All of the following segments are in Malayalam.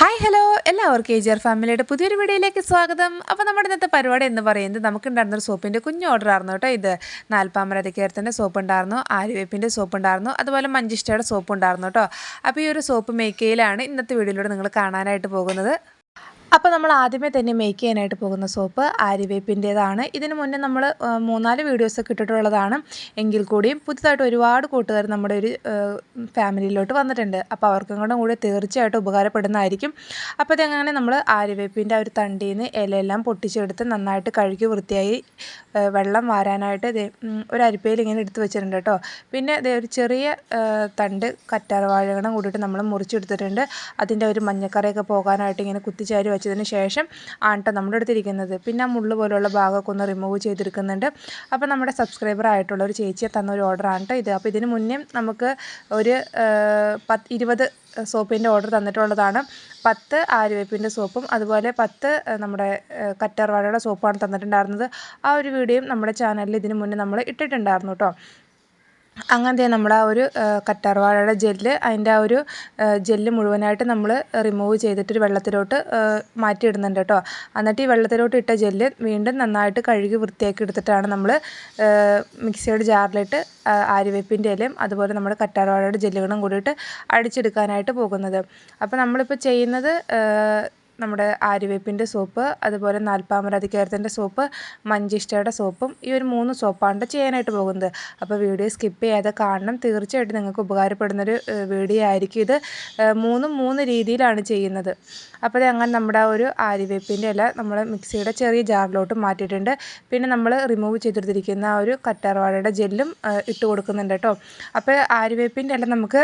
ഹായ് ഹലോ എല്ലാവർക്കും എ ജി ആർ ഫാമിലിയുടെ പുതിയൊരു വീഡിയോയിലേക്ക് സ്വാഗതം. അപ്പോൾ നമ്മുടെ ഇന്നത്തെ പരിപാടി എന്ന് പറയുന്നത് നമുക്കുണ്ടായിരുന്നൊരു സോപ്പിന്റെ കുഞ്ഞു ഓർഡർ ആയിരുന്നു കേട്ടോ ഇത്. നാൽപ്പാമരതിക്കേരത്തിന്റെ സോപ്പ് ഉണ്ടായിരുന്നു ആര്യവേപ്പിന്റെ സോപ്പ് ഉണ്ടായിരുന്നു അതുപോലെ മഞ്ചിഷ്ടയുടെ സോപ്പ് ഉണ്ടായിരുന്നു കേട്ടോ. അപ്പോൾ ഈ ഒരു സോപ്പ് മേക്കയിലാണ് ഇന്നത്തെ വീഡിയോയിലൂടെ നിങ്ങൾ കാണാനായിട്ട് പോകുന്നത്. അപ്പോൾ നമ്മൾ ആദ്യമേ തന്നെ മേക്ക് ചെയ്യാനായിട്ട് പോകുന്ന സോപ്പ് ആര്യവേപ്പിന്റേതാണ് ഇതിന് മുന്നേ നമ്മൾ മൂന്നാൽ വീഡിയോസൊക്കെ ഇട്ടിട്ടുള്ളതാണ്. എങ്കിൽ കൂടിയും പുതുതായിട്ട് ഒരുപാട് കൂട്ടുകാർ നമ്മുടെ ഒരു ഫാമിലിയിലോട്ട് വന്നിട്ടുണ്ട്. അപ്പോൾ അവർക്കും കൂടെ കൂടെ തീർച്ചയായിട്ടും ഉപകാരപ്പെടുന്നതായിരിക്കും. അപ്പോൾ ഇതെങ്ങനെ നമ്മൾ ആര്യവേപ്പിന്റെ ആ ഒരു തണ്ടിയിൽ നിന്ന് ഇലയെല്ലാം പൊട്ടിച്ചെടുത്ത് നന്നായിട്ട് കഴുകി വൃത്തിയായി വെള്ളം വാരാനായിട്ട് ഒരു അരിപ്പയിൽ ഇങ്ങനെ എടുത്ത് വെച്ചിട്ടുണ്ട് കേട്ടോ. പിന്നെ ഒരു ചെറിയ തണ്ട് കറ്റാർ വാഴകളും കൂടിയിട്ട് നമ്മൾ മുറിച്ചെടുത്തിട്ടുണ്ട്. അതിന്റെ ഒരു മഞ്ഞക്കറിയൊക്കെ പോകാനായിട്ട് ഇങ്ങനെ കുത്തിച്ചാരി വെച്ചതിന് ശേഷം ആണ് നമ്മുടെ അടുത്തിരിക്കുന്നത്. പിന്നെ മുള്ളു പോലുള്ള ഭാഗമൊക്കെ ഒന്ന് റിമൂവ് ചെയ്തിരിക്കുന്നുണ്ട്. അപ്പോൾ നമ്മുടെ സബ്സ്ക്രൈബർ ആയിട്ടുള്ള ഒരു ചേച്ചിയെ തന്ന ഒരു ഓർഡറാണ് കേട്ടോ ഇത്. അപ്പോൾ ഇതിന് മുന്നേ നമുക്ക് ഒരു പത്ത് ഇരുപത് സോപ്പിന്റെ ഓർഡർ തന്നിട്ടുള്ളതാണ്. പത്ത് ആര്യവേപ്പിന്റെ സോപ്പും അതുപോലെ പത്ത് നമ്മുടെ കറ്റാർവാഴയുടെ സോപ്പാണ് തന്നിട്ടുണ്ടായിരുന്നത്. ആ ഒരു വീഡിയോയും നമ്മുടെ ചാനലിൽ ഇതിന് മുന്നേ നമ്മൾ ഇട്ടിട്ടുണ്ടായിരുന്നു കേട്ടോ അങ്ങനത്തെ നമ്മുടെ ആ ഒരു കറ്റാർവാഴയുടെ ജെല്ല് അതിന്റെ ആ ഒരു ജെല്ല് മുഴുവനായിട്ട് നമ്മൾ റിമൂവ് ചെയ്തിട്ട് ഒരു വെള്ളത്തിലോട്ട് മാറ്റിയിടുന്നുണ്ട് കേട്ടോ. എന്നിട്ട് ഈ വെള്ളത്തിലോട്ട് ഇട്ട ജെല്ല് വീണ്ടും നന്നായിട്ട് കഴുകി വൃത്തിയാക്കി എടുത്തിട്ടാണ് നമ്മൾ മിക്സിയുടെ ജാറിലിട്ട് ആര്യവേപ്പിന്റെ ഇലയും അതുപോലെ നമ്മുടെ കറ്റാർവാഴയുടെ ജെല്ലുകളും കൂടിയിട്ട് അടിച്ചെടുക്കാനായിട്ട് പോകുന്നത്. അപ്പോൾ നമ്മളിപ്പോൾ ചെയ്യുന്നത് നമ്മുടെ ആര്യവേപ്പിന്റെ സോപ്പ് അതുപോലെ നാൽപ്പാമരാതിക്കാരത്തിന്റെ സോപ്പ് മഞ്ചിഷ്ടയുടെ സോപ്പും ഈ ഒരു മൂന്ന് സോപ്പാണ് ചെയ്യാനായിട്ട് പോകുന്നത്. അപ്പോൾ വീഡിയോ സ്കിപ്പ് ചെയ്യാതെ കാണണം. തീർച്ചയായിട്ടും നിങ്ങൾക്ക് ഉപകാരപ്പെടുന്നൊരു വീഡിയോ ആയിരിക്കും ഇത്. മൂന്നും മൂന്ന് രീതിയിലാണ് ചെയ്യുന്നത്. അപ്പോൾ അങ്ങനെ നമ്മുടെ ഒരു ആര്യവേപ്പിന്റെ ഇല നമ്മൾ മിക്സിയുടെ ചെറിയ ജാറിലോട്ട് മാറ്റിയിട്ടുണ്ട്. പിന്നെ നമ്മൾ റിമൂവ് ചെയ്തെടുത്തിരിക്കുന്ന ഒരു കറ്റാർവാഴയുടെ ജെല്ലും ഇട്ട് കൊടുക്കുന്നുണ്ട് കേട്ടോ. അപ്പോൾ ആര്യവേപ്പിന്റെ ഇല നമുക്ക്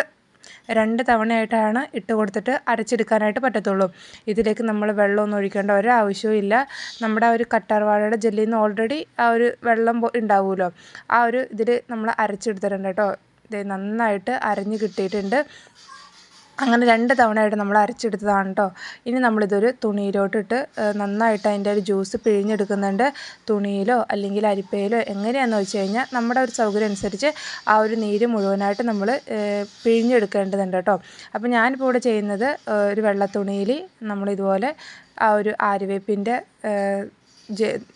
രണ്ട് തവണയായിട്ടാണ് ഇട്ട് കൊടുത്തിട്ട് അരച്ചെടുക്കാനായിട്ട് പറ്റത്തുള്ളൂ. ഇതിലേക്ക് നമ്മൾ വെള്ളമൊന്നും ഒഴിക്കേണ്ട ഒരാവശ്യവും ഇല്ല. നമ്മുടെ ആ ഒരു കറ്റാർവാഴയുടെ ജെല്ലിൽ നിന്ന് ഓൾറെഡി ആ ഒരു വെള്ളം ഉണ്ടാവുമല്ലോ. ആ ഒരു ഇതിൽ നമ്മൾ അരച്ചെടുത്തിട്ടുണ്ട് കേട്ടോ. ഇത് നന്നായിട്ട് അരഞ്ഞ് കിട്ടിയിട്ടുണ്ട്. അങ്ങനെ രണ്ട് തവണയായിട്ട് നമ്മൾ അരച്ചെടുത്തതാണ് കേട്ടോ ഇനി നമ്മളിതൊരു തുണിയിലോട്ടിട്ട് നന്നായിട്ട് അതിന്റെ ഒരു ജ്യൂസ് പിഴിഞ്ഞെടുക്കുന്നുണ്ട്. തുണിയിലോ അല്ലെങ്കിൽ അരിപ്പയിലോ എങ്ങനെയാണെന്ന് വെച്ച് കഴിഞ്ഞാൽ നമ്മുടെ ഒരു സൗകര്യം അനുസരിച്ച് ആ ഒരു നീര് മുഴുവനായിട്ട് നമ്മൾ പിഴിഞ്ഞെടുക്കേണ്ടതുണ്ട് കേട്ടോ അപ്പോൾ ഞാനിപ്പോൾ ഇവിടെ ചെയ്യുന്നത് ഒരു വെള്ളത്തുണിയിൽ നമ്മളിതുപോലെ ആ ഒരു ആര്യവേപ്പിന്റെ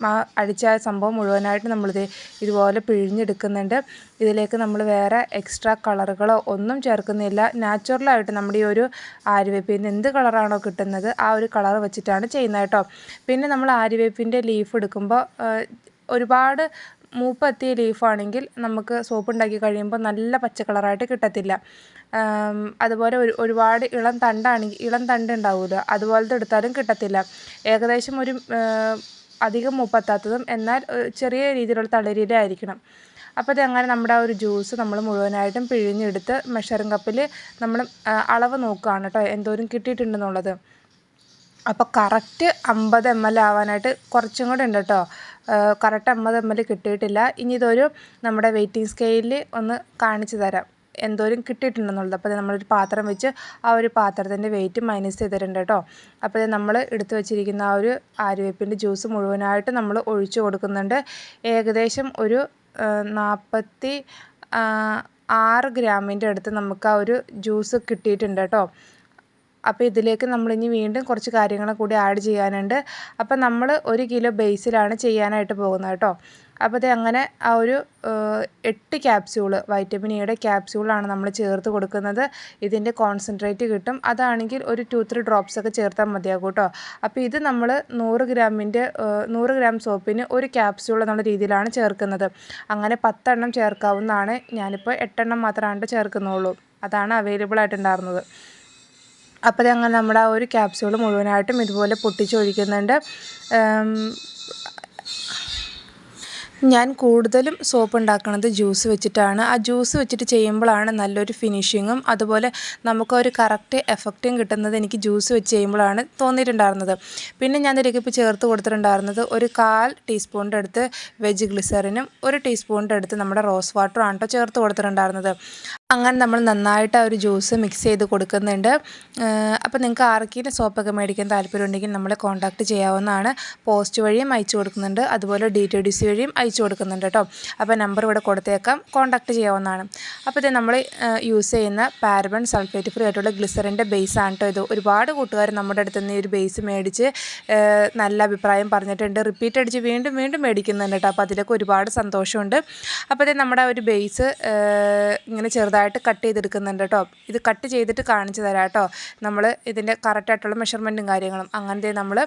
ആ അടിച്ച ആ സംഭവം മുഴുവനായിട്ട് നമ്മളിത് ഇതുപോലെ പിഴിഞ്ഞെടുക്കുന്നുണ്ട്. ഇതിലേക്ക് നമ്മൾ വേറെ എക്സ്ട്രാ കളറുകളോ ഒന്നും ചേർക്കുന്നില്ല. നാച്ചുറലായിട്ട് നമ്മുടെ ഈ ഒരു ആര്യവേപ്പിന് എന്ത് കളറാണോ കിട്ടുന്നത് ആ ഒരു കളർ വെച്ചിട്ടാണ് ചെയ്യുന്നത് കേട്ടോ. പിന്നെ നമ്മൾ ആര്യവേപ്പിന്റെ ലീഫ് എടുക്കുമ്പോൾ ഒരുപാട് മൂപ്പെത്തിയ ലീഫാണെങ്കിൽ നമുക്ക് സോപ്പ് ഉണ്ടാക്കി കഴിയുമ്പോൾ നല്ല പച്ച കളറായിട്ട് കിട്ടത്തില്ല. അതുപോലെ ഒരു ഒരുപാട് ഇളം തണ്ടാണെങ്കിൽ ഇളം തണ്ട് ഉണ്ടാവുമല്ലോ അതുപോലത്തെ എടുത്താലും കിട്ടത്തില്ല. ഏകദേശം ഒരു അധികം മൂപ്പെത്താത്തതും. എന്നാൽ ചെറിയ രീതിയിലുള്ള തളരിയിലായിരിക്കണം അപ്പോൾ അതങ്ങനെ നമ്മുടെ ആ ഒരു ജ്യൂസ് നമ്മൾ മുഴുവനായിട്ടും പിഴിഞ്ഞെടുത്ത് മെഷറിംഗ് കപ്പിൽ നമ്മൾ അളവ് നോക്കുകയാണ് കേട്ടോ എന്തോരം കിട്ടിയിട്ടുണ്ടെന്നുള്ളത്. അപ്പോൾ കറക്റ്റ് അമ്പത് എം എൽ ആവാനായിട്ട് കുറച്ചും കൂടെ ഉണ്ട് കേട്ടോ. കറക്റ്റ് അമ്പത് എം എൽ കിട്ടിയിട്ടില്ല. ഇനി ഇതൊരു നമ്മുടെ വെയിറ്റിംഗ് സ്കെയിലിൽ ഒന്ന് കാണിച്ചു തരാം. എന്തോരം കിട്ടിയിട്ടുണ്ടെന്നുള്ളത്. അപ്പോൾ നമ്മളൊരു പാത്രം വെച്ച് ആ ഒരു പാത്രത്തിന്റെ വെയിറ്റ് മൈനസ് ചെയ്തിട്ടുണ്ട് കേട്ടോ. അപ്പോൾ നമ്മൾ എടുത്തു വെച്ചിരിക്കുന്ന ആ ഒരു ആര്യവേപ്പിന്റെ ജ്യൂസ് മുഴുവനായിട്ട് നമ്മൾ ഒഴിച്ചു കൊടുക്കുന്നുണ്ട്. ഏകദേശം ഒരു നാൽപ്പത്തി ആറ് ഗ്രാമിന്റെ അടുത്ത് നമുക്ക് ആ ഒരു ജ്യൂസ് കിട്ടിയിട്ടുണ്ട് കേട്ടോ. അപ്പോൾ ഇതിലേക്ക് നമ്മളിനി വീണ്ടും കുറച്ച് കാര്യങ്ങൾ കൂടി ആഡ് ചെയ്യാനുണ്ട്. അപ്പോൾ നമ്മൾ ഒരു കിലോ ബേസിലാണ് ചെയ്യാനായിട്ട് പോകുന്നത് കേട്ടോ. അപ്പോൾ അങ്ങനെ ആ ഒരു എട്ട് ക്യാപ്സ്യൂൾ വൈറ്റമിൻ ഇയുടെ ക്യാപ്സ്യൂളാണ് നമ്മൾ ചേർത്ത് കൊടുക്കുന്നത്. ഇതിന്റെ കോൺസെൻട്രേറ്റ് കിട്ടും. അതാണെങ്കിൽ ഒരു ടു ത്രീ ഡ്രോപ്സ് ഒക്കെ ചേർത്താൽ മതിയാകും കേട്ടോ. അപ്പോൾ ഇത് നമ്മൾ നൂറ് ഗ്രാമിന്റെ നൂറ് ഗ്രാം സോപ്പിന് ഒരു ക്യാപ്സ്യൂൾ എന്നുള്ള രീതിയിലാണ് ചേർക്കുന്നത്. അങ്ങനെ പത്തെണ്ണം ചേർക്കാവുന്നതാണ്. ഞാനിപ്പോൾ എട്ടെണ്ണം മാത്രമാണ് ചേർക്കുന്നുള്ളൂ. അതാണ് അവൈലബിൾ ആയിട്ടുണ്ടായിരുന്നത് അപ്പോൾ അങ്ങനെ നമ്മുടെ ആ ഒരു ക്യാപ്സ്യൂൾ മുഴുവനായിട്ടും ഇതുപോലെ പൊട്ടിച്ചൊഴിക്കുന്നുണ്ട്. ഞാൻ കൂടുതലും സോപ്പ് ഉണ്ടാക്കുന്നത് ജ്യൂസ് വെച്ചിട്ടാണ്. ആ ജ്യൂസ് വെച്ചിട്ട് ചെയ്യുമ്പോഴാണ് നല്ലൊരു ഫിനിഷിങ്ങും അതുപോലെ നമുക്ക് ഒരു കറക്റ്റ് എഫക്റ്റും കിട്ടുന്നത് എനിക്ക് ജ്യൂസ് വെച്ച് ചെയ്യുമ്പോഴാണ് തോന്നിയിട്ടുണ്ടായിരുന്നത്. പിന്നെ ഞാൻ ഇതിലേക്ക് ഇപ്പോൾ ചേർത്ത് കൊടുത്തിട്ടുണ്ടായിരുന്നത് ഒരു കാൽ ടീസ്പൂണിന്റെ അടുത്ത് വെജ് ഗ്ലിസറിനും ഒരു ടീസ്പൂണിന്റെ അടുത്ത് നമ്മുടെ റോസ് വാട്ടറും ആണ് കേട്ടോ ചേർത്ത് കൊടുത്തിട്ടുണ്ടായിരുന്നത്. അങ്ങനെ നമ്മൾ നന്നായിട്ട് ആ ഒരു ജ്യൂസ് മിക്സ് ചെയ്ത് കൊടുക്കുന്നുണ്ട്. അപ്പോൾ നിങ്ങൾക്ക് ആർക്കെങ്കിലും സോപ്പൊക്കെ മേടിക്കാൻ താല്പര്യമുണ്ടെങ്കിൽ നമ്മളെ കോൺടാക്റ്റ് ചെയ്യാവുന്നതാണ്. പോസ്റ്റ് വഴിയും അയച്ചു കൊടുക്കുന്നുണ്ട്. അതുപോലെ ഡി ടി ഡി സി വഴിയും അയച്ചു കൊടുക്കുന്നുണ്ട് കേട്ടോ അപ്പോൾ നമ്പർ ഇവിടെ കൊടുത്തേക്കാം. കോൺടാക്റ്റ് ചെയ്യാവുന്നതാണ്. അപ്പോൾ ഇത് നമ്മൾ യൂസ് ചെയ്യുന്ന പാരബൺ സൾഫേറ്റ് ഫ്രീ ആയിട്ടുള്ള ഗ്ലിസറിന്റെ ബേസ് ആണ് കേട്ടോ ഇത്. ഒരുപാട് കൂട്ടുകാർ നമ്മുടെ അടുത്ത് നിന്ന് ഈ ഒരു ബേസ് മേടിച്ച് നല്ല അഭിപ്രായം പറഞ്ഞിട്ടുണ്ട്. റിപ്പീറ്റ് അടിച്ച് വീണ്ടും വീണ്ടും മേടിക്കുന്നുണ്ട് കേട്ടോ അപ്പോൾ അതിലൊക്കെ ഒരുപാട് സന്തോഷമുണ്ട്. അപ്പോൾ ഇത് നമ്മുടെ ഒരു ബേസ് ഇങ്ങനെ ചെറുതായി ചെറുതായിട്ട് കട്ട് ചെയ്തെടുക്കുന്നുണ്ട് കേട്ടോ ഇത് കട്ട് ചെയ്തിട്ട് കാണിച്ചു തരാം കേട്ടോ നമ്മൾ ഇതിന്റെ കറക്റ്റായിട്ടുള്ള മെഷർമെന്റും കാര്യങ്ങളും. അങ്ങനത്തെ നമ്മൾ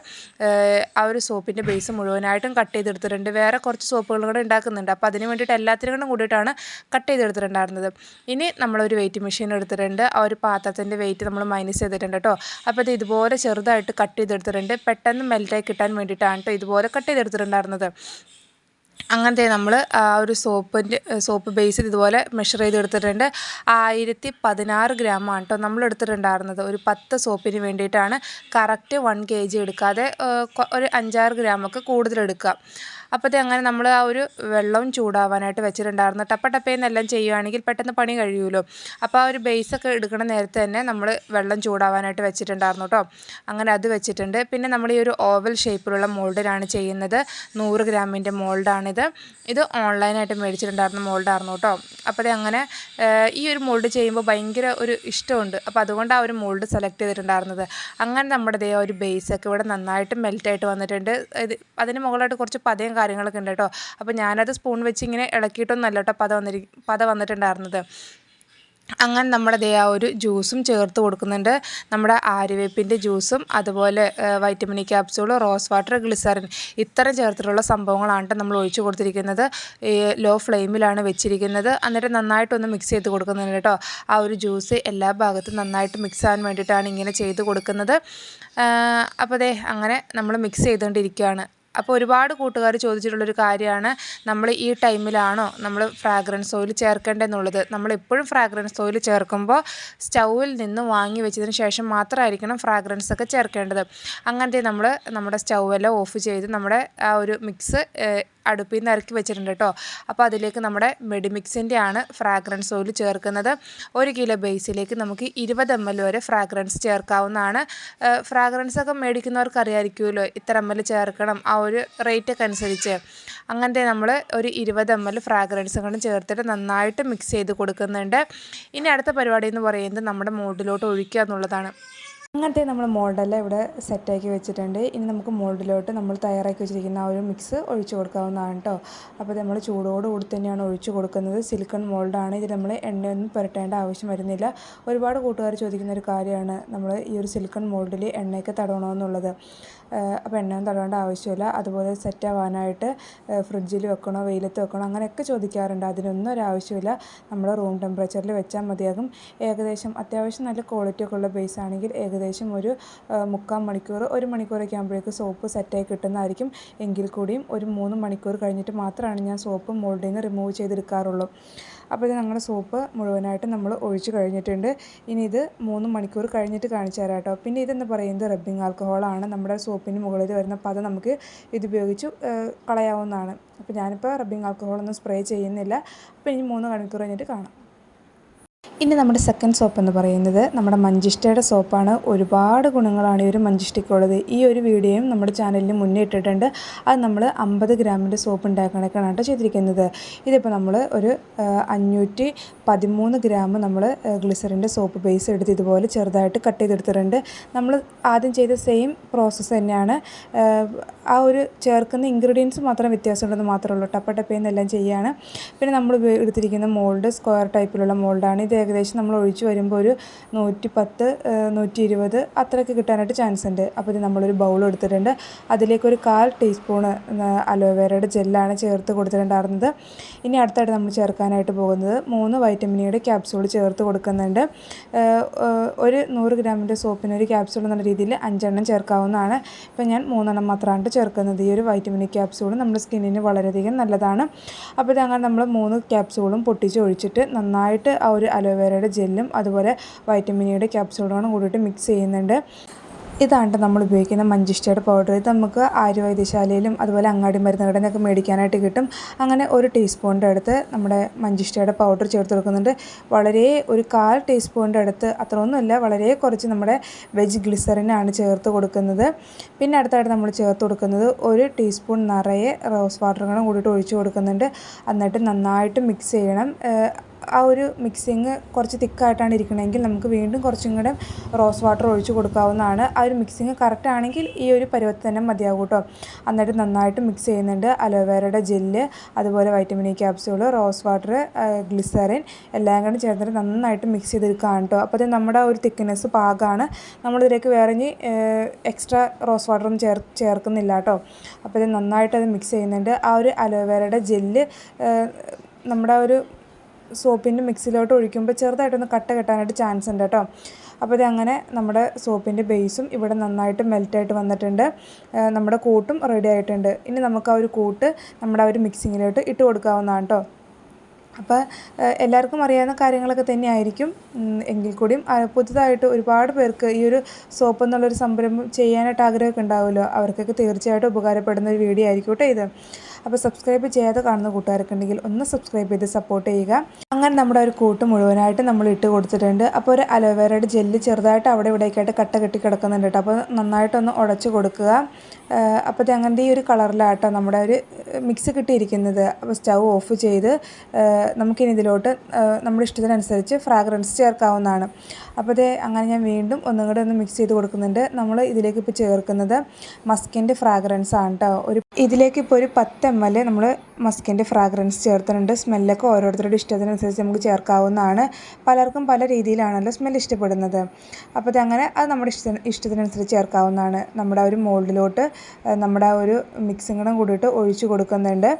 ആ ഒരു സോപ്പിന്റെ ബേസ് മുഴുവനായിട്ടും കട്ട് ചെയ്തെടുത്തിട്ടുണ്ട്. വേറെ കുറച്ച് സോപ്പുകളും കൂടെ ഉണ്ടാക്കുന്നുണ്ട്. അപ്പോൾ അതിന് വേണ്ടിയിട്ട് എല്ലാത്തിനും കൂടെ കൂടിയിട്ടാണ് കട്ട് ചെയ്തെടുത്തിട്ടുണ്ടായിരുന്നത്. ഇനി നമ്മളൊരു വെയിറ്റ് മെഷീൻ എടുത്തിട്ടുണ്ട്. ആ ഒരു പാത്രത്തിന്റെ വെയിറ്റ് നമ്മൾ മൈനസ് ചെയ്തിട്ടുണ്ട് കേട്ടോ അപ്പോൾ ഇത് ഇതുപോലെ ചെറുതായിട്ട് കട്ട് ചെയ്തെടുത്തിട്ടുണ്ട്. പെട്ടെന്ന് മെൽറ്റായി കിട്ടാൻ വേണ്ടിയിട്ടാണ് കേട്ടോ ഇതുപോലെ കട്ട് ചെയ്തെടുത്തിട്ടുണ്ടായിരുന്നത്. അങ്ങനത്തെ നമ്മൾ ആ ഒരു സോപ്പിന്റെ സോപ്പ് ബേസിൽ ഇതുപോലെ മെഷർ ചെയ്ത് എടുത്തിട്ടുണ്ട്. ആയിരത്തി പതിനാറ് ആണ് കേട്ടോ നമ്മൾ എടുത്തിട്ടുണ്ടായിരുന്നത്. ഒരു പത്ത് സോപ്പിന് വേണ്ടിയിട്ടാണ് കറക്റ്റ് വൺ കെ ജി എടുക്കാതെ ഒരു അഞ്ചാറ് ഗ്രാമൊക്കെ കൂടുതൽ എടുക്കുക. അപ്പോഴത്തെ അങ്ങനെ നമ്മൾ ആ ഒരു വെള്ളം ചൂടാവാനായിട്ട് വെച്ചിട്ടുണ്ടായിരുന്നു. ടപ്പ ടപ്പേന്നെല്ലാം ചെയ്യുകയാണെങ്കിൽ പെട്ടെന്ന് പണി കഴിയുമല്ലോ അപ്പോൾ ആ ഒരു ബേസൊക്കെ എടുക്കുന്ന നേരത്തെ തന്നെ നമ്മൾ വെള്ളം ചൂടാവാനായിട്ട് വെച്ചിട്ടുണ്ടായിരുന്നു കേട്ടോ അങ്ങനെ അത് വെച്ചിട്ടുണ്ട്. പിന്നെ നമ്മൾ ഈ ഒരു ഓവൽ ഷേപ്പിലുള്ള മോൾഡിലാണ് ചെയ്യുന്നത്. നൂറ് ഗ്രാമിന്റെ മോൾഡാണിത് ഇത് ഓൺലൈനായിട്ട് മേടിച്ചിട്ടുണ്ടായിരുന്ന മോൾഡായിരുന്നു കേട്ടോ അപ്പോൾ അങ്ങനെ ഈ ഒരു മോൾഡ് ചെയ്യുമ്പോൾ ഭയങ്കര ഒരു ഇഷ്ടമുണ്ട്. അപ്പോൾ അതുകൊണ്ട് ആ ഒരു മോൾഡ് സെലക്ട് ചെയ്തിട്ടുണ്ടായിരുന്നത്. അങ്ങനെ നമ്മുടെ ദേ ഒരു ബേസൊക്കെ ഇവിടെ നന്നായിട്ട് മെൽറ്റായിട്ട് വന്നിട്ടുണ്ട്. ഇത് അതിന് മുകളിലായിട്ട് കുറച്ച് പതയും കാര്യങ്ങളൊക്കെ ഉണ്ട് കേട്ടോ. അപ്പോൾ ഞാനത് സ്പൂൺ വെച്ച് ഇങ്ങനെ ഇളക്കിയിട്ടൊന്നല്ല കേട്ടോ പത വന്നിരി പത വന്നിട്ടുണ്ടായിരുന്നത്. അങ്ങനെ നമ്മുടെ ദേ ആ ഒരു ജ്യൂസും ചേർത്ത് കൊടുക്കുന്നുണ്ട്. നമ്മുടെ ആര്യവേപ്പിന്റെ ജ്യൂസും അതുപോലെ vitamin E capsule rose water glycerin ഇത്തരം ചേർത്തിട്ടുള്ള സംഭവങ്ങളാണ് നമ്മൾ ഒഴിച്ചു കൊടുത്തിരിക്കുന്നത്. ലോ ഫ്ലെയിമിലാണ് വെച്ചിരിക്കുന്നത്. എന്നിട്ട് നന്നായിട്ടൊന്ന് മിക്സ് ചെയ്ത് കൊടുക്കുന്നുണ്ട് കേട്ടോ. ആ ഒരു ജ്യൂസ് എല്ലാ ഭാഗത്തും നന്നായിട്ട് മിക്സ് ആകാൻ വേണ്ടിയിട്ടാണ് ഇങ്ങനെ ചെയ്ത് കൊടുക്കുന്നത്. അപ്പോൾ അതെ അങ്ങനെ നമ്മൾ മിക്സ് ചെയ്തുകൊണ്ടിരിക്കുകയാണ് അപ്പോൾ ഒരുപാട് കൂട്ടുകാർ ചോദിച്ചിട്ടുള്ളൊരു കാര്യമാണ് നമ്മൾ ഈ ടൈമിലാണോ നമ്മൾ ഫ്രാഗ്രൻസ് ഓയിൽ ചേർക്കേണ്ടതെന്നുള്ളത്. നമ്മളെപ്പോഴും ഫ്രാഗ്രൻസ് ഓയിൽ ചേർക്കുമ്പോൾ സ്റ്റൗവിൽ നിന്ന് വാങ്ങി വെച്ചതിന് ശേഷം മാത്രമായിരിക്കണം ഫ്രാഗ്രൻസ് ഒക്കെ ചേർക്കേണ്ടത്. അങ്ങനത്തെ നമ്മൾ നമ്മുടെ സ്റ്റൗവെല്ലാം ഓഫ് ചെയ്ത് നമ്മുടെ ആ ഒരു മിക്സ് അടുപ്പിൽ നിന്ന് ഇറക്കി വെച്ചിട്ടുണ്ട് കേട്ടോ. അപ്പോൾ അതിലേക്ക് നമ്മുടെ മെഡിമിക്സിന്റെ ആണ് ഫ്രാഗ്രൻസ് ഓയിൽ ചേർക്കുന്നത്. ഒരു കിലോ ബേസിലേക്ക് നമുക്ക് ഇരുപത് എം എൽ വരെ ഫ്രാഗ്രൻസ് ചേർക്കാവുന്നതാണ്. ഫ്രാഗ്രൻസ് ഒക്കെ മേടിക്കുന്നവർക്ക് അറിയാമായിരിക്കുമല്ലോ ഇത്ര എം എൽ ചേർക്കണം. ആ ഒരു റേറ്റൊക്കെ അനുസരിച്ച്. അങ്ങനത്തെ നമ്മൾ ഒരു ഇരുപത് എം എൽ ഫ്രാഗ്രൻസ് കൊണ്ട് ചേർത്തിട്ട് നന്നായിട്ട് മിക്സ് ചെയ്ത് കൊടുക്കുന്നുണ്ട്. ഇനി അടുത്ത പരിപാടി എന്ന് പറയുന്നത് നമ്മുടെ മൂഡിലോട്ട് ഒഴിക്കുക എന്നുള്ളതാണ്. അങ്ങനത്തെ നമ്മൾ മോൾഡെല്ലാം ഇവിടെ സെറ്റാക്കി വെച്ചിട്ടുണ്ട്. ഇനി നമുക്ക് മോൾഡിലോട്ട് നമ്മൾ തയ്യാറാക്കി വെച്ചിരിക്കുന്ന ആ ഒരു മിക്സ് ഒഴിച്ചു കൊടുക്കാവുന്നതാണ് കേട്ടോ അപ്പോൾ നമ്മൾ ചൂടോട് കൂടി തന്നെയാണ് ഒഴിച്ചു കൊടുക്കുന്നത്. സിലിക്കൺ മോൾഡാണ് ഇത് നമ്മൾ എണ്ണയൊന്നും പുരട്ടേണ്ട ആവശ്യം വരുന്നില്ല. ഒരുപാട് കൂട്ടുകാർ ചോദിക്കുന്ന ഒരു കാര്യമാണ് നമ്മൾ ഈ ഒരു സിലിക്കൺ മോൾഡിൽ എണ്ണയൊക്കെ തടവണമെന്നുള്ളത് അപ്പോൾ എണ്ണയൊന്നും തടവേണ്ട ആവശ്യമില്ല. അതുപോലെ സെറ്റ് ആവാനായിട്ട് ഫ്രിഡ്ജിൽ വെക്കണോ വെയിലത്ത് വെക്കണോ അങ്ങനെയൊക്കെ ചോദിക്കാറുണ്ട്. അതിനൊന്നും ഒരു ആവശ്യമില്ല. നമ്മൾ റൂം ടെമ്പറേച്ചറിൽ വെച്ചാൽ മതിയാകും. ഏകദേശം അത്യാവശ്യം നല്ല ക്വാളിറ്റി ഒക്കെ ഉള്ള ബേസ് ആണെങ്കിൽ ഏകദേശം ഒരു മുക്കാൽ മണിക്കൂർ ഒരു മണിക്കൂറൊക്കെ ആകുമ്പോഴേക്ക് സോപ്പ് സെറ്റായി കിട്ടുന്നതായിരിക്കും. എങ്കിൽ കൂടിയും ഒരു മൂന്ന് മണിക്കൂർ കഴിഞ്ഞിട്ട് മാത്രമാണ് ഞാൻ സോപ്പ് മോൾഡിൽ നിന്ന് റിമൂവ് ചെയ്തെടുക്കാറുള്ളൂ. അപ്പോൾ ഇത് ഞങ്ങളുടെ സോപ്പ് മുഴുവനായിട്ട് നമ്മൾ ഒഴിച്ച് കഴിഞ്ഞിട്ടുണ്ട്. ഇനി ഇത് മൂന്ന് മണിക്കൂർ കഴിഞ്ഞിട്ട് കാണിച്ചു തരാം കേട്ടോ. പിന്നെ ഇതെന്ന് പറയുന്നത് റബ്ബിംഗ് ആൽക്കഹോളാണ് നമ്മുടെ സോപ്പിന് മുകളിൽ വരുന്ന പത നമുക്ക് ഇതുപയോഗിച്ച് കളയാവുന്നതാണ്. അപ്പോൾ ഞാനിപ്പോൾ റബ്ബിംഗ് ആൽക്കഹോളൊന്നും സ്പ്രേ ചെയ്യുന്നില്ല. അപ്പോൾ ഇനി മൂന്ന് മണിക്കൂർ കഴിഞ്ഞിട്ട് കാണാം. ഇനി നമ്മുടെ സെക്കൻഡ് സോപ്പ് എന്ന് പറയുന്നത് നമ്മുടെ മഞ്ചിഷ്ടയുടെ സോപ്പാണ് ഒരുപാട് ഗുണങ്ങളാണ് ഈ ഒരു മഞ്ചിഷ്ടയ്ക്കുള്ളത് ഈ ഒരു വീഡിയോയും നമ്മുടെ ചാനലിൽ മുന്നേ ഇട്ടിട്ടുണ്ട്. അത് നമ്മൾ അമ്പത് ഗ്രാമിന്റെ സോപ്പ് ഉണ്ടാക്കാനൊക്കെയാണ് ചെയ്തിരിക്കുന്നത്. ഇതിപ്പോൾ നമ്മൾ ഒരു അഞ്ഞൂറ്റി പതിമൂന്ന് ഗ്രാം നമ്മൾ ഗ്ലിസറിന്റെ സോപ്പ് ബേസ് എടുത്ത് ഇതുപോലെ ചെറുതായിട്ട് കട്ട് ചെയ്തെടുത്തിട്ടുണ്ട്. നമ്മൾ ആദ്യം ചെയ്ത സെയിം പ്രോസസ്സ് തന്നെയാണ്. ആ ഒരു ചേർക്കുന്ന ഇൻഗ്രീഡിയൻസ് മാത്രം വ്യത്യാസമുണ്ടെന്ന് മാത്രമേ ഉള്ളൂ. ടപ്പ ടപ്പയെന്നെല്ലാം ചെയ്യുകയാണ് പിന്നെ നമ്മൾ എടുത്തിരിക്കുന്ന മോൾഡ് സ്ക്വയർ ടൈപ്പിലുള്ള മോൾഡാണ് ഇത് ഏകദേശം നമ്മൾ ഒഴിച്ച് വരുമ്പോൾ ഒരു നൂറ്റി പത്ത് നൂറ്റി ഇരുപത് അത്രയൊക്കെ കിട്ടാനായിട്ട് ചാൻസ് ഉണ്ട്. അപ്പോൾ ഇത് നമ്മളൊരു ബൗൾ എടുത്തിട്ടുണ്ട്. അതിലേക്ക് ഒരു കാൽ ടീസ്പൂണ് അലോവേരയുടെ ജെല്ലാണ് ചേർത്ത് കൊടുത്തിട്ടുണ്ടായിരുന്നത്. ഇനി അടുത്തായിട്ട് നമ്മൾ ചേർക്കാനായിട്ട് പോകുന്നത് മൂന്ന് വൈറ്റമിനിയുടെ ക്യാപ്സൂൾ ചേർത്ത് കൊടുക്കുന്നുണ്ട്. ഒരു നൂറ് ഗ്രാമിന്റെ സോപ്പിന് ഒരു ക്യാപ്സൂൾ എന്നുള്ള രീതിയിൽ അഞ്ചെണ്ണം ചേർക്കാവുന്നതാണ്. ഇപ്പം ഞാൻ മൂന്നെണ്ണം മാത്രമാണ് ചേർക്കുന്നത്. ഈ ഒരു വൈറ്റമിൻ ക്യാപ്സൂൾ നമ്മുടെ സ്കിന്നിന് വളരെയധികം നല്ലതാണ്. അപ്പോൾ ഇതങ്ങനെ നമ്മൾ മൂന്ന് ക്യാപ്സൂളും പൊട്ടിച്ച് ഒഴിച്ചിട്ട് നന്നായിട്ട് ആ ഒരു അലോവേരയുടെ ജെല്ലും അതുപോലെ വൈറ്റമിൻ ഇയുടെ ക്യാപ്സൂളുകളും കൂടിയിട്ട് മിക്സ് ചെയ്യുന്നുണ്ട്. ഇതാണ് നമ്മൾ ഉപയോഗിക്കുന്ന മഞ്ചിഷ്ടയുടെ പൗഡർ ഇത് നമുക്ക് ആയുർവൈദ്യശാലയിലും അതുപോലെ അങ്ങാടി മരുന്ന് കടയിൽ നിന്നൊക്കെ മേടിക്കാനായിട്ട് കിട്ടും. അങ്ങനെ ഒരു ടീസ്പൂണിന്റെ അടുത്ത് നമ്മുടെ മഞ്ചിഷ്ടയുടെ പൗഡർ ചേർത്ത് കൊടുക്കുന്നുണ്ട്. വളരെ ഒരു കാൽ ടീസ്പൂണിന്റെ അടുത്ത് അത്രയൊന്നുമില്ല വളരെ കുറച്ച് നമ്മുടെ വെജ് ഗ്ലിസറിനാണ് ചേർത്ത് കൊടുക്കുന്നത്. പിന്നെ അടുത്തായിട്ട് നമ്മൾ ചേർത്ത് കൊടുക്കുന്നത് ഒരു ടീസ്പൂൺ നിറയെ റോസ് വാട്ടറുകളും കൂടിയിട്ട് ഒഴിച്ച് കൊടുക്കുന്നുണ്ട്. എന്നിട്ട് നന്നായിട്ട് മിക്സ് ചെയ്യണം. ആ ഒരു മിക്സിങ് കുറച്ച് തിക്കായിട്ടാണ് ഇരിക്കണമെങ്കിൽ നമുക്ക് വീണ്ടും കുറച്ചും കൂടെ റോസ് വാട്ടർ ഒഴിച്ച് കൊടുക്കാവുന്നതാണ്. ആ ഒരു മിക്സിങ് കറക്റ്റ് ആണെങ്കിൽ ഈ ഒരു പരുവത്തിൽ മതിയാകും കേട്ടോ. എന്നിട്ട് നന്നായിട്ട് മിക്സ് ചെയ്യുന്നുണ്ട് അലോവേരയുടെ ജെല്ല് അതുപോലെ vitamin E capsule rose water glycerin എല്ലാം കൂടി ചേർത്തിട്ട് നന്നായിട്ട് മിക്സ് ചെയ്തെടുക്കുകയാണ് കേട്ടോ. അപ്പോൾ നമ്മുടെ ഒരു തിക്നെസ് പാകമാണ്. നമ്മളിതിലേക്ക് വേറെ ഇനി എക്സ്ട്രാ റോസ് വാട്ടറൊന്നും ചേർ ചേർക്കുന്നില്ല കേട്ടോ. അപ്പോൾ ഇത് നന്നായിട്ട് അത് മിക്സ് ചെയ്യുന്നുണ്ട്. ആ ഒരു അലോവേരയുടെ ജെല്ല് നമ്മുടെ ഒരു സോപ്പിന്റെ മിക്സിലോട്ട് ഒഴിക്കുമ്പോൾ ചെറുതായിട്ടൊന്ന് കട്ട കെട്ടാനായിട്ട് ചാൻസ് ഉണ്ട് കേട്ടോ. അപ്പോൾ ഇത് അങ്ങനെ നമ്മുടെ സോപ്പിന്റെ ബേസും ഇവിടെ നന്നായിട്ട് മെൽറ്റായിട്ട് വന്നിട്ടുണ്ട്. നമ്മുടെ കൂട്ടും റെഡി ആയിട്ടുണ്ട്. ഇനി നമുക്ക് ആ ഒരു കൂട്ട് നമ്മുടെ ആ ഒരു മിക്സിങ്ങിലോട്ട് ഇട്ട് കൊടുക്കാവുന്നതാണ് കേട്ടോ. അപ്പോൾ എല്ലാവർക്കും അറിയാവുന്ന കാര്യങ്ങളൊക്കെ തന്നെയായിരിക്കും. എങ്കിൽ കൂടിയും പുതുതായിട്ട് ഒരുപാട് പേർക്ക് ഈ ഒരു സോപ്പ് എന്നുള്ളൊരു സംരംഭം ചെയ്യാനായിട്ട് ആഗ്രഹമൊക്കെ ഉണ്ടാവുമല്ലോ. അവർക്കൊക്കെ തീർച്ചയായിട്ടും ഉപകാരപ്പെടുന്ന ഒരു വീഡിയോ ആയിരിക്കും കേട്ടോ ഇത്. അപ്പോൾ സബ്സ്ക്രൈബ് ചെയ്യാതെ കാണുന്ന കൂട്ടുകാർക്കുണ്ടെങ്കിൽ ഒന്ന് സബ്സ്ക്രൈബ് ചെയ്ത് സപ്പോർട്ട് ചെയ്യുക. അങ്ങനെ നമ്മുടെ ഒരു കൂട്ട് മുഴുവനായിട്ട് നമ്മൾ ഇട്ട് കൊടുത്തിട്ടുണ്ട്. അപ്പോൾ ഒരു അലോവേറയുടെ ജെല്ല് ചെറുതായിട്ട് അവിടെ ഇവിടേക്കായിട്ട് കട്ട കെട്ടി കിടക്കുന്നുണ്ട് കേട്ടോ. അപ്പോൾ നന്നായിട്ടൊന്ന് ഉടച്ച് കൊടുക്കുക. അപ്പോൾ അങ്ങനത്തെ ഈ ഒരു കളറിലാട്ടോ നമ്മുടെ ഒരു മിക്സ് കിട്ടിയിരിക്കുന്നത്. അപ്പോൾ സ്റ്റൗ ഓഫ് ചെയ്ത് നമുക്കിനി ഇതിലോട്ട് നമ്മുടെ ഇഷ്ടത്തിനനുസരിച്ച് ഫ്രാഗ്രൻസ് ചേർക്കാവുന്നതാണ്. അപ്പോൾ ഇത് അങ്ങനെ ഞാൻ വീണ്ടും ഒന്നും കൂടെ ഒന്ന് മിക്സ് ചെയ്ത് കൊടുക്കുന്നുണ്ട്. നമ്മൾ ഇതിലേക്ക് ഇപ്പോൾ ചേർക്കുന്നത് മസ്കിന്റെ ഫ്രാഗ്രൻസ് ആണ് കേട്ടോ. ഒരു ഇതിലേക്ക് ഇപ്പോൾ ഒരു പത്ത് എം എൽ നമ്മൾ മസ്കിന്റെ ഫ്രാഗ്രൻസ് ചേർത്തിട്ടുണ്ട്. സ്മെല്ലൊക്കെ ഓരോരുത്തരുടെ ഇഷ്ടത്തിനനുസരിച്ച് നമുക്ക് ചേർക്കാവുന്നതാണ്. പലർക്കും പല രീതിയിലാണല്ലോ സ്മെൽ ഇഷ്ടപ്പെടുന്നത്. അപ്പോൾ അതങ്ങനെ അത് നമ്മുടെ ഇഷ്ട ഇഷ്ടത്തിനനുസരിച്ച് ചേർക്കാവുന്നതാണ്. നമ്മുടെ ആ ഒരു മോൾഡിലോട്ട് നമ്മുടെ ആ ഒരു മിക്സിങ്ങും കൂടിയിട്ട് ഒഴിച്ചു കൊടുക്കുന്നുണ്ട്.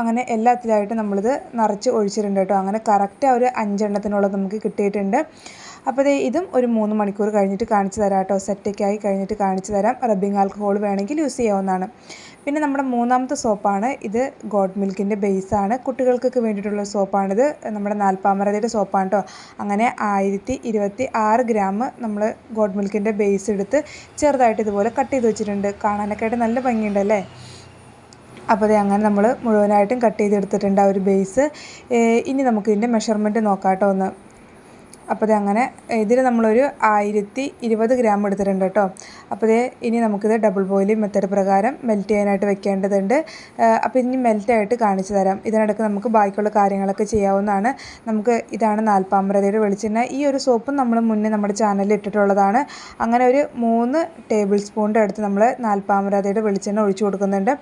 അങ്ങനെ എല്ലാത്തിലായിട്ട് നമ്മളിത് നിറച്ച് ഒഴിച്ചിട്ടുണ്ട് കേട്ടോ. അങ്ങനെ കറക്റ്റ് ആ ഒരു അഞ്ചെണ്ണത്തിനുള്ളത് നമുക്ക് കിട്ടിയിട്ടുണ്ട്. അപ്പോൾ ദേ ഇതും ഒരു മൂന്ന് മണിക്കൂർ കഴിഞ്ഞിട്ട് കാണിച്ചു തരാം കേട്ടോ. സെറ്റൊക്കെ ആയി കഴിഞ്ഞിട്ട് കാണിച്ചു തരാം. റബ്ബിംഗ് ആൽക്കഹോൾ വേണമെങ്കിൽ യൂസ് ചെയ്യാവുന്നതാണ്. പിന്നെ നമ്മുടെ മൂന്നാമത്തെ സോപ്പാണ് ഇത് ഗോഡ് മിൽക്കിന്റെ ബേസാണ് കുട്ടികൾക്കൊക്കെ വേണ്ടിയിട്ടുള്ള സോപ്പാണിത് നമ്മുടെ നാൽപ്പാമറതയുടെ സോപ്പാണ് കേട്ടോ അങ്ങനെ ആയിരത്തി ഇരുപത്തി ആറ് ഗ്രാം നമ്മൾ ഗോഡ് മിൽക്കിന്റെ ബേസ് എടുത്ത് ചെറുതായിട്ട് ഇതുപോലെ കട്ട് ചെയ്ത് വെച്ചിട്ടുണ്ട്. കാണാനൊക്കെ ആയിട്ട് നല്ല ഭംഗിയുണ്ടല്ലേ അപ്പോൾ അത് അങ്ങനെ നമ്മൾ മുഴുവനായിട്ടും കട്ട് ചെയ്തെടുത്തിട്ടുണ്ട് ആ ഒരു ബേസ് ഇനി നമുക്ക് ഇതിന്റെ മെഷർമെന്റ് നോക്കാം കേട്ടോ ഒന്ന്. അപ്പോൾ ഇത് അങ്ങനെ ഇതിൽ നമ്മളൊരു ആയിരത്തി ഇരുപത് ഗ്രാം എടുത്തിട്ടുണ്ട് കേട്ടോ. അപ്പോൾ ഇത് ഇനി നമുക്കിത് ഡബിൾ ബോയിലിംഗ് മെത്തേഡ് പ്രകാരം മെൽറ്റ് ചെയ്യാനായിട്ട് വെക്കേണ്ടതുണ്ട്. അപ്പോൾ ഇനി മെൽറ്റായിട്ട് കാണിച്ചു തരാം. ഇതിനിടയ്ക്ക് നമുക്ക് ബാക്കിയുള്ള കാര്യങ്ങളൊക്കെ ചെയ്യാവുന്നതാണ്. നമുക്ക് ഇതാണ് നാൽപ്പാമരതയുടെ വെളിച്ചെണ്ണ. ഈ ഒരു സോപ്പും നമ്മൾ മുന്നേ നമ്മുടെ ചാനലിൽ ഇട്ടിട്ടുള്ളതാണ്. അങ്ങനെ ഒരു മൂന്ന് ടേബിൾ സ്പൂണിന്റെ അടുത്ത് നമ്മൾ നാൽപ്പാമരതയുടെ വെളിച്ചെണ്ണ ഒഴിച്ചു കൊടുക്കുന്നുണ്ട്.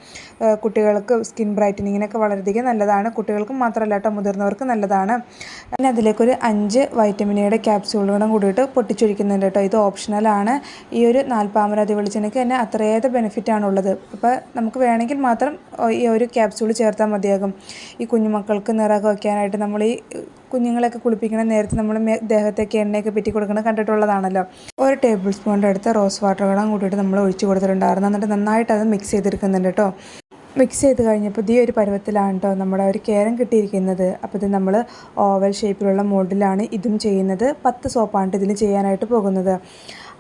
കുട്ടികൾക്ക് സ്കിൻ ബ്രൈറ്റനിങ്ങിനൊക്കെ വളരെയധികം നല്ലതാണ്. കുട്ടികൾക്കും മാത്രമല്ല കേട്ടോ മുതിർന്നവർക്ക് നല്ലതാണ്. പിന്നെ അതിലേക്കൊരു അഞ്ച് വൈറ്റമിൻ കമ്പനിയുടെ ക്യാപ്സ്യൂളുകളും കൂടിയിട്ട് പൊട്ടിച്ചൊഴിക്കുന്നുണ്ട് കേട്ടോ. ഇത് ഓപ്ഷണലാണ് ഈ ഒരു നാൽപ്പാമരാതി വെളിച്ചെണ്ണയ്ക്ക് തന്നെ അത്രയേറെ ബെനിഫിറ്റാണുള്ളത് അപ്പോൾ നമുക്ക് വേണമെങ്കിൽ മാത്രം ഈ ഒരു ക്യാപ്സ്യൂൾ ചേർത്താൽ മതിയാകും. ഈ കുഞ്ഞുമക്കൾക്ക് നിറമൊക്കെ വയ്ക്കാനായിട്ട് നമ്മൾ ഈ കുഞ്ഞുങ്ങളെയൊക്കെ കുളിപ്പിക്കണ നേരത്തെ നമ്മൾ ദേഹത്തേക്ക് എണ്ണയൊക്കെ പിറ്റി കൊടുക്കണം കണ്ടിട്ടുള്ളതാണല്ലോ. ഒരു ടേബിൾ സ്പൂണിന്റെ അടുത്ത് റോസ് വാട്ടറുകളും കൂടിയിട്ട് നമ്മൾ ഒഴിച്ചു കൊടുത്തിട്ടുണ്ടായിരുന്നു. എന്നിട്ട് നന്നായിട്ട് അത് മിക്സ് ചെയ്തെടുക്കുന്നുണ്ട് കേട്ടോ. മിക്സ് ചെയ്ത് കഴിഞ്ഞപ്പോൾ ഈ ഒരു പരുവത്തിലാണ് കേട്ടോ നമ്മുടെ ഒരു കേരം കിട്ടിയിരിക്കുന്നത്. അപ്പോൾ ഇത് നമ്മൾ ഓവൽ ഷേപ്പിലുള്ള മോൾഡിലാണ് ഇതും ചെയ്യുന്നത്. പത്ത് സോപ്പാണ് ഇതിന് ചെയ്യാനായിട്ട് പോകുന്നത്.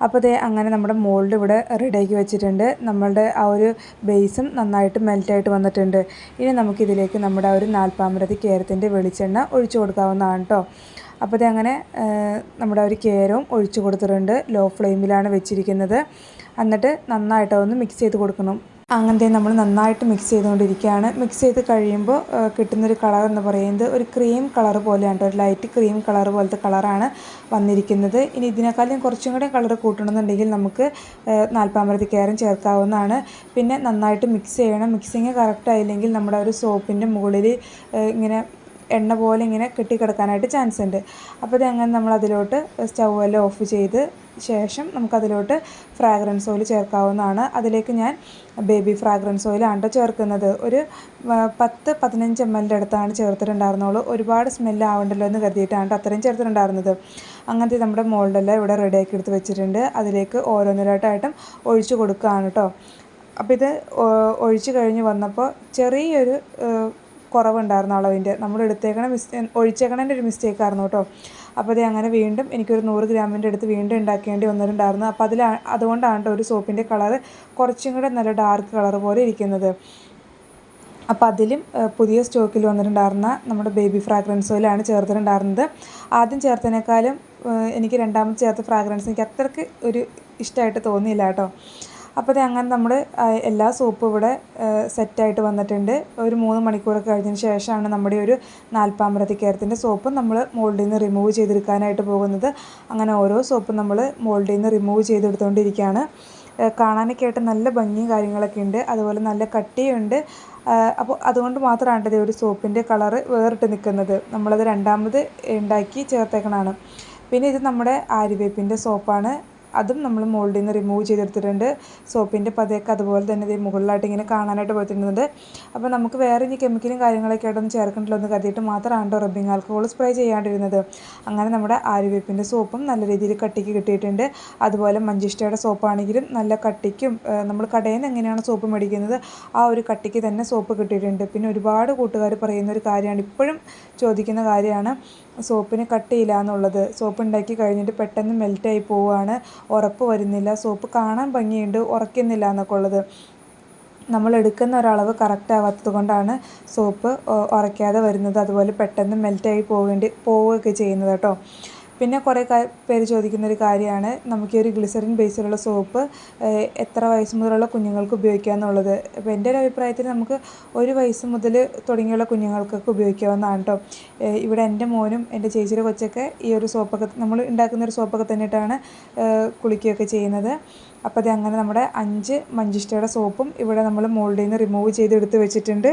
അപ്പോൾ അതേ അങ്ങനെ നമ്മുടെ മോൾഡ് ഇവിടെ റെഡിയാക്കി വെച്ചിട്ടുണ്ട്. നമ്മളുടെ ആ ഒരു ബേസും നന്നായിട്ട് മെൽറ്റായിട്ട് വന്നിട്ടുണ്ട്. ഇനി നമുക്കിതിലേക്ക് നമ്മുടെ ആ ഒരു നാൽപ്പാമരത്തി കേരത്തിന്റെ വെളിച്ചെണ്ണ ഒഴിച്ചു കൊടുക്കാവുന്നതാണ് കേട്ടോ അപ്പോൾ അതേ അങ്ങനെ നമ്മുടെ ഒരു കേരവും ഒഴിച്ചു കൊടുത്തിട്ടുണ്ട്. ലോ ഫ്ലെയിമിലാണ് വെച്ചിരിക്കുന്നത്. എന്നിട്ട് നന്നായിട്ട് ഒന്ന് മിക്സ് ചെയ്ത് കൊടുക്കണം. അങ്ങനത്തെ നമ്മൾ നന്നായിട്ട് മിക്സ് ചെയ്തുകൊണ്ടിരിക്കുകയാണ്. മിക്സ് ചെയ്ത് കഴിയുമ്പോൾ കിട്ടുന്നൊരു കളർ എന്ന് പറയുന്നത് ഒരു ക്രീം കളർ പോലെയാണ് ഒരു ലൈറ്റ് ക്രീം കളർ പോലത്തെ കളറാണ് വന്നിരിക്കുന്നത്. ഇനി ഇതിനേക്കാളും കുറച്ചും കൂടെ കളർ കൂട്ടണമെന്നുണ്ടെങ്കിൽ നമുക്ക് നാൽപ്പാമരത്തി കയറും ചേർക്കാവുന്നതാണ്. പിന്നെ നന്നായിട്ട് മിക്സ് ചെയ്യണം. മിക്സിങ് കറക്റ്റ് ആയില്ലെങ്കിൽ നമ്മുടെ ഒരു സോപ്പിന്റെ മുകളിൽ ഇങ്ങനെ എണ്ണ പോലെ ഇങ്ങനെ കെട്ടിക്കിടക്കാനായിട്ട് ചാൻസ് ഉണ്ട്. അപ്പോൾ ഇതങ്ങനെ നമ്മൾ അതിലോട്ട് സ്റ്റൗ എല്ലാം ഓഫ് ചെയ്ത് ശേഷം നമുക്കതിലോട്ട് ഫ്രാഗ്രൻസ് ഓയിൽ ചേർക്കാവുന്നതാണ്. അതിലേക്ക് ഞാൻ ബേബി ഫ്രാഗ്രൻസ് ഓയിലാണ് ചേർക്കുന്നത്. ഒരു പത്ത് പതിനഞ്ച് എം എല്ലിന്റെ അടുത്താണ് ചേർത്തിട്ടുണ്ടായിരുന്നുള്ളൂ. ഒരുപാട് സ്മെല്ല് ആവണ്ടല്ലോ എന്ന് കരുതിയിട്ടാണ് അത്രയും ചേർത്തിട്ടുണ്ടായിരുന്നത്. അങ്ങനത്തെ നമ്മുടെ മോൾഡെല്ലാം ഇവിടെ റെഡിയാക്കി എടുത്ത് വെച്ചിട്ടുണ്ട്. അതിലേക്ക് ഓരോന്നിലോട്ടായിട്ടും ഒഴിച്ചു കൊടുക്കുകയാണ് കേട്ടോ അപ്പോൾ ഇത് ഒഴിച്ചു കഴിഞ്ഞ് വന്നപ്പോൾ ചെറിയൊരു കുറവുണ്ടായിരുന്നു അളവിന്റെ. നമ്മൾ എടുത്തേക്കണ മിസ് ഒഴിച്ചേക്കണതിന്റെ ഒരു മിസ്റ്റേക്ക് ആയിരുന്നു കേട്ടോ അപ്പോൾ അത് അങ്ങനെ വീണ്ടും എനിക്കൊരു നൂറ് ഗ്രാമിന്റെ അടുത്ത് വീണ്ടും ഉണ്ടാക്കേണ്ടി വന്നിട്ടുണ്ടായിരുന്നു. അപ്പോൾ അതിൽ അതുകൊണ്ടാണ് ഒരു സോപ്പിന്റെ കളർ കുറച്ചും കൂടെ നല്ല ഡാർക്ക് കളർ പോലെ ഇരിക്കുന്നത്. അപ്പോൾ അതിലും പുതിയ സ്റ്റോക്കിൽ വന്നിട്ടുണ്ടായിരുന്ന നമ്മുടെ ബേബി ഫ്രാഗ്രൻസ് ഓയിലാണ് ചേർത്തിട്ടുണ്ടായിരുന്നത്. ആദ്യം ചേർത്തതിനേക്കാളും എനിക്ക് രണ്ടാമത് ചേർത്ത ഫ്രാഗ്രൻസ് എനിക്ക് അത്രയ്ക്ക് ഒരു ഇഷ്ടമായിട്ട് തോന്നിയില്ല കേട്ടോ. അപ്പോൾ അങ്ങനെ നമ്മൾ എല്ലാ സോപ്പും ഇവിടെ സെറ്റായിട്ട് വന്നിട്ടുണ്ട്. ഒരു മൂന്ന് മണിക്കൂറൊക്കെ കഴിഞ്ഞതിന് ശേഷമാണ് നമ്മുടെ ഒരു നാൽപ്പാമരത്തിക്കയറത്തിന്റെ സോപ്പ് നമ്മൾ മോൾഡിൽ നിന്ന് റിമൂവ് ചെയ്തെടുക്കാനായിട്ട് പോകുന്നത്. അങ്ങനെ ഓരോ സോപ്പും നമ്മൾ മോൾഡിൽ നിന്ന് റിമൂവ് ചെയ്തെടുത്തുകൊണ്ടിരിക്കുകയാണ് കാണാനൊക്കെ ആയിട്ട് നല്ല ഭംഗിയും കാര്യങ്ങളൊക്കെ ഉണ്ട്. അതുപോലെ നല്ല കട്ടിയുണ്ട്. അപ്പോൾ അതുകൊണ്ട് മാത്രമാണ് ഇത് ഒരു സോപ്പിന്റെ കളറ് വേറിട്ട് നിൽക്കുന്നത്. നമ്മളത് രണ്ടാമത് ഉണ്ടാക്കി ചേർത്തേക്കണതാണ് പിന്നെ ഇത് നമ്മുടെ ആര്യവേപ്പിന്റെ സോപ്പാണ്. അതും നമ്മൾ മോൾഡിൽ നിന്ന് റിമൂവ് ചെയ്തെടുത്തിട്ടുണ്ട്. സോപ്പിന്റെ പതയൊക്കെ അതുപോലെ തന്നെ ഇത് മുകളിലായിട്ട് ഇങ്ങനെ കാണാനായിട്ട് പോയിട്ടുണ്ട്. അപ്പോൾ നമുക്ക് വേറെ ഇനി കെമിക്കലും കാര്യങ്ങളൊക്കെ ആയിട്ടൊന്നും ചേർക്കണ്ടല്ലോ എന്ന് കരുതിയിട്ട് മാത്രമാണ് റബ്ബിങ് ആൽക്കഹോൾ സ്പ്രേ ചെയ്യാണ്ടിരുന്നത്. അങ്ങനെ നമ്മുടെ ആര്യവേപ്പിന്റെ സോപ്പും നല്ല രീതിയിൽ കട്ടിക്ക് കിട്ടിയിട്ടുണ്ട്. അതുപോലെ മഞ്ചിഷ്ടയുടെ സോപ്പാണെങ്കിലും നല്ല കട്ടിക്കും നമ്മൾ കടയിൽ നിന്ന് എങ്ങനെയാണ് സോപ്പ് മേടിക്കുന്നത് ആ ഒരു കട്ടിക്ക് തന്നെ സോപ്പ് കിട്ടിയിട്ടുണ്ട്. പിന്നെ ഒരുപാട് കൂട്ടുകാർ പറയുന്ന ഒരു കാര്യമാണ് ഇപ്പോഴും ചോദിക്കുന്ന കാര്യമാണ് സോപ്പിന് കട്ടിയില്ല എന്നുള്ളത്. സോപ്പ് ഉണ്ടാക്കി കഴിഞ്ഞിട്ട് പെട്ടെന്ന് മെൽറ്റായി പോവുകയാണ് ഉറപ്പ് വരുന്നില്ല. സോപ്പ് കാണാൻ ഭംഗിയുണ്ട് ഉറക്കുന്നില്ല എന്നൊക്കെ ഉള്ളത്. നമ്മൾ എടുക്കുന്ന ഒരളവ് കറക്റ്റ് ആവാത്തത് കൊണ്ടാണ് സോപ്പ് ഉറയ്ക്കാതെ വരുന്നത്. അതുപോലെ പെട്ടെന്ന് മെൽറ്റായി പോകേണ്ടി പോവുകയൊക്കെ ചെയ്യുന്നത് കേട്ടോ. പിന്നെ കുറേ പേര് ചോദിക്കുന്ന ഒരു കാര്യമാണ്. നമുക്ക് ഈ ഒരു ഗ്ലിസറിൻ ബേസിലുള്ള സോപ്പ് എത്ര വയസ്സ് മുതലുള്ള കുഞ്ഞുങ്ങൾക്ക് ഉപയോഗിക്കാം എന്നുള്ളത്. അപ്പോൾ എന്റെ ഒരു അഭിപ്രായത്തിൽ നമുക്ക് ഒരു വയസ്സ് മുതൽ തുടങ്ങിയുള്ള കുഞ്ഞുങ്ങൾക്കൊക്കെ ഉപയോഗിക്കാവുന്നതാണ് കേട്ടോ ഇവിടെ എന്റെ മോനും എന്റെ ചേച്ചിയുടെ കൊച്ചൊക്കെ ഈ ഒരു സോപ്പൊക്കെ നമ്മൾ ഉണ്ടാക്കുന്ന ഒരു സോപ്പൊക്കെ തന്നിട്ടാണ് കുളിക്കുകയൊക്കെ ചെയ്യുന്നത്. അപ്പോൾ അത് അങ്ങനെ നമ്മുടെ അഞ്ച് മഞ്ചിഷ്ടയുടെ സോപ്പും ഇവിടെ നമ്മൾ മോൾഡിൽ നിന്ന് റിമൂവ് ചെയ്ത് എടുത്ത് വെച്ചിട്ടുണ്ട്.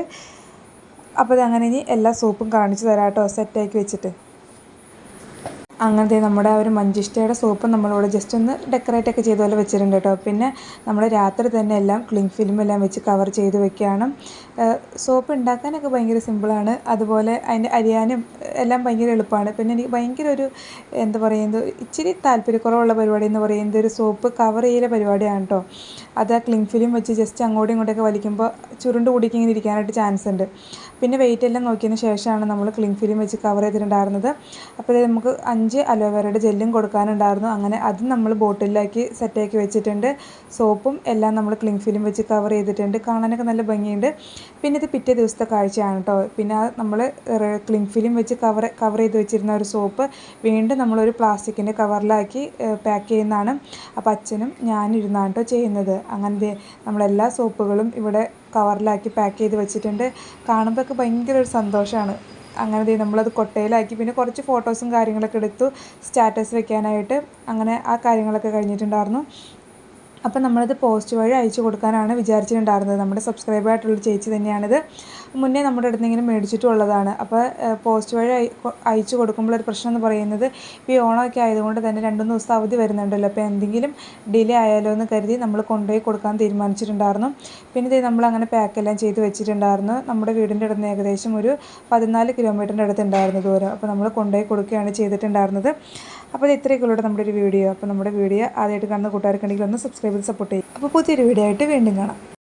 അപ്പോൾ അത് അങ്ങനെ ഇനി എല്ലാ സോപ്പും കാണിച്ചു തരാം കേട്ടോ സെറ്റാക്കി വെച്ചിട്ട്. അങ്ങനത്തെ നമ്മുടെ ആ ഒരു മഞ്ചിഷ്ടയുടെ സോപ്പ് നമ്മളിവിടെ ജസ്റ്റ് ഒന്ന് ഡെക്കറേറ്റ് ഒക്കെ ചെയ്ത പോലെ വെച്ചിട്ടുണ്ട് കേട്ടോ പിന്നെ നമ്മൾ രാത്രി തന്നെ എല്ലാം ക്ലിങ് ഫിലിം എല്ലാം വെച്ച് കവർ ചെയ്ത് വെക്കുകയാണ് സോപ്പ് ഉണ്ടാക്കാനൊക്കെ ഭയങ്കര സിമ്പിളാണ് അതുപോലെ അതിന്റെ അരിയാനും എല്ലാം ഭയങ്കര എളുപ്പമാണ് പിന്നെ എനിക്ക് ഭയങ്കര ഒരു എന്താ പറയുന്നത് ഇച്ചിരി താല്പര്യക്കുറവുള്ള പരിപാടി എന്ന് പറയുന്നത് ഒരു സോപ്പ് കവർ ചെയ്യുന്ന പരിപാടിയാണ് കേട്ടോ അത് ആ ക്ലിങ് ഫിലിം വെച്ച് ജസ്റ്റ് അങ്ങോട്ടും ഇങ്ങോട്ടൊക്കെ വലിക്കുമ്പോൾ ചുരുണ്ട് കൂടിക്ക് ഇങ്ങനെ ഇരിക്കാനായിട്ട് ചാൻസ് ഉണ്ട്. പിന്നെ വെയിറ്റ് എല്ലാം നോക്കിയതിന് ശേഷമാണ് നമ്മൾ ക്ലിങ് ഫിലിം വെച്ച് കവർ ചെയ്തിട്ടുണ്ടായിരുന്നത്. അപ്പോൾ നമുക്ക് അഞ്ച് അലോവേറയുടെ ജെല്ലും കൊടുക്കാനുണ്ടായിരുന്നു. അങ്ങനെ അതും നമ്മൾ ബോട്ടിലാക്കി സെറ്റാക്കി വെച്ചിട്ടുണ്ട്. സോപ്പും എല്ലാം നമ്മൾ ക്ലിങ് ഫിലിം വെച്ച് കവർ ചെയ്തിട്ടുണ്ട്. കാണാനൊക്കെ നല്ല ഭംഗിയുണ്ട്. പിന്നെ ഇത് പിറ്റേ ദിവസത്തെ കാഴ്ചയാണ് കേട്ടോ പിന്നെ നമ്മൾ ക്ലിങ് ഫിലിം വെച്ച് കവർ കവർ ചെയ്ത് വെച്ചിരുന്ന ഒരു സോപ്പ് വീണ്ടും നമ്മളൊരു പ്ലാസ്റ്റിക്കിന്റെ കവറിലാക്കി പാക്ക് ചെയ്യുന്നതാണ്. അപ്പോൾ അച്ഛനും ഞാനിരുന്നാണ് കേട്ടോ ചെയ്യുന്നത്. അങ്ങനത്തെ നമ്മളെല്ലാ സോപ്പുകളും ഇവിടെ കവറിലാക്കി പാക്ക് ചെയ്ത് വെച്ചിട്ടുണ്ട്. കാണുമ്പോഴൊക്കെ ഭയങ്കര ഒരു സന്തോഷമാണ് അങ്ങനെ നമ്മളത് കൊട്ടയിലാക്കി പിന്നെ കുറച്ച് ഫോട്ടോസും കാര്യങ്ങളൊക്കെ എടുത്തു സ്റ്റാറ്റസ് വെക്കാനായിട്ട് അങ്ങനെ ആ കാര്യങ്ങളൊക്കെ കഴിഞ്ഞിട്ടുണ്ടായിരുന്നു. അപ്പം നമ്മളത് പോസ്റ്റ് വഴി അയച്ചു കൊടുക്കാനാണ് വിചാരിച്ചിട്ടുണ്ടായിരുന്നത്. നമ്മുടെ സബ്സ്ക്രൈബർ ആയിട്ടുള്ള ചേച്ചി തന്നെയാണിത്. മുന്നേ നമ്മുടെ അടുത്ത് ഇങ്ങനെ മേടിച്ചിട്ടുള്ളതാണ് അപ്പോൾ പോസ്റ്റ് വഴി അയച്ചു കൊടുക്കുമ്പോൾ ഒരു പ്രശ്നം എന്ന് പറയുന്നത് ഇപ്പോൾ ഈ ഓണമൊക്കെ ആയതുകൊണ്ട് തന്നെ രണ്ട് മൂന്ന് ദിവസം അവധി വരുന്നുണ്ടല്ലോ. അപ്പോൾ എന്തെങ്കിലും ഡിലേ ആയാലോ എന്ന് കരുതി നമ്മൾ കൊണ്ടുപോയി കൊടുക്കാൻ തീരുമാനിച്ചിട്ടുണ്ടായിരുന്നു. പിന്നെ ഇത് നമ്മൾ അങ്ങനെ പാക്കെല്ലാം ചെയ്ത് വെച്ചിട്ടുണ്ടായിരുന്നു. നമ്മുടെ വീടിന്റെ അടുത്ത് ഏകദേശം ഒരു പതിനാല് കിലോമീറ്ററിന്റെ അടുത്തുണ്ടായിരുന്നു ദൂരം. അപ്പോൾ നമ്മൾ കൊണ്ടുപോയി കൊടുക്കുകയാണ് ചെയ്തിട്ടുണ്ടായിരുന്നത്. അപ്പോൾ ഇത് ഇത്രയൊക്കെ നമ്മുടെ ഒരു വീഡിയോ. അപ്പോൾ നമ്മുടെ വീഡിയോ ആദ്യമായിട്ട് കാണുന്ന കൂട്ടുകാർക്കുണ്ടെങ്കിൽ ഒന്ന് സബ്സ്ക്രൈബ് ചെയ്ത് സപ്പോർട്ട് ചെയ്യും അപ്പോൾ പുതിയൊരു വീഡിയോ ആയിട്ട് വീണ്ടും കാണാം.